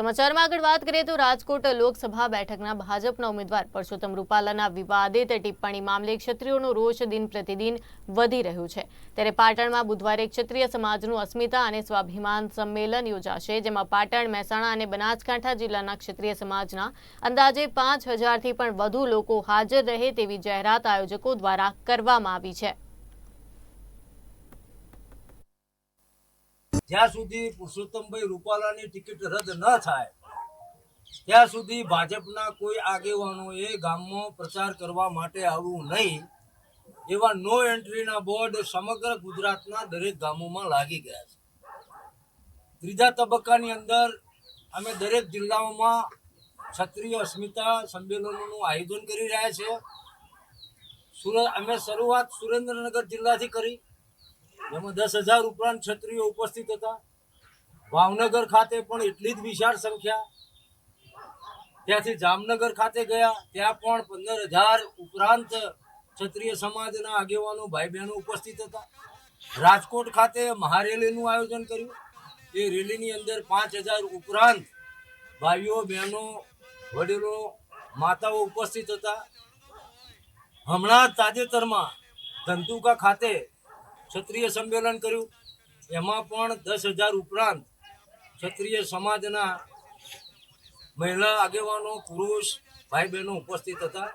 સમાચારમાં આગળ વાત કરીએ તો રાજકોટ લોકસભા બેઠકના ભાજપના ઉમેદવાર પરસોત્તમ રૂપાલાના વિવાદિત ટિપ્પણી મામલે ક્ષત્રિયોનો રોષ દિન પ્રતિદિન વધી રહ્યું છે. ત્યારે પાટણમાં બુધવારે ક્ષત્રિય સમાજનું અસ્મિતા અને સ્વાભિમાન સંમેલન યોજાશે, જેમાં પાટણ, મહેસાણા અને બનાસકાંઠા જિલ્લાના ક્ષત્રિય સમાજના અંદાજે પાંચ હજારથી પણ વધુ લોકો હાજર રહે તેવી જાહેરાત આયોજકો દ્વારા કરવામાં આવી છે. જ્યાં સુધી પુરુષોત્તમભાઈ રૂપાલાની ટિકિટ રદ ન થાય, ત્યાં સુધી ભાજપના કોઈ આગેવાનોએ ગામમાં પ્રચાર કરવા માટે આવવું નહીં, એવા નો એન્ટ્રીના બોર્ડ સમગ્ર ગુજરાતના દરેક ગામોમાં લાગી ગયા છે. ત્રીજા તબક્કાની અંદર અમે દરેક જિલ્લાઓમાં ક્ષત્રિય અસ્મિતા સંમેલનોનું આયોજન કરી રહ્યા છીએ સુરત, અમે શરૂઆત સુરેન્દ્રનગર જિલ્લાથી કરી. જેમાં દસ હજાર ઉપરાંત ક્ષત્રિયો ઉપસ્થિત હતા. ભાવનગર ખાતે પણ એટલી જ વિશાળ સંખ્યા. ત્યાંથી જામનગર ખાતે ગયા, ત્યાં પણ પંદર હજાર ઉપરાંત ક્ષત્રિય સમાજના આગેવાનો ભાઈ બહેનો ઉપસ્થિત હતા. રાજકોટ ખાતે મહારેલીનું આયોજન કર્યું. એ રેલીની અંદર પાંચ હજાર ઉપરાંત ભાઈઓ, બહેનો, વડીલો, માતાઓ ઉપસ્થિત હતા. હમણાં તાજેતરમાં ધંધુકા ખાતે ક્ષત્રિય સંમેલન કર્યું. એમાં પણ દસ હજાર ઉપરાંત ક્ષત્રિય સમાજના મહિલા આગેવાનો, પુરુષ ભાઈ બહેનો ઉપસ્થિત હતા.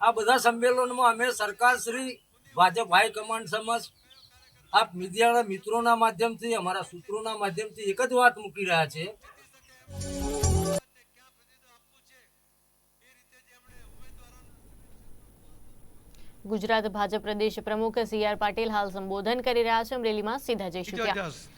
આ બધા સંમેલનમાં અમે સરકારશ્રી ભાજપ હાઈકમાન્ડ સમક્ષ, આપ મીડિયાના મિત્રોના માધ્યમથી, અમારા સૂત્રોના માધ્યમથી એક જ વાત મૂકી રહ્યા છે ગુજરાત ભાજપ પ્રદેશ પ્રમુખ સી આર પાટીલ હાલ સંબોધન કરી રહ્યા છે. અમરેલીમાં સીધા જઈશું ત્યાં ઇજાજસ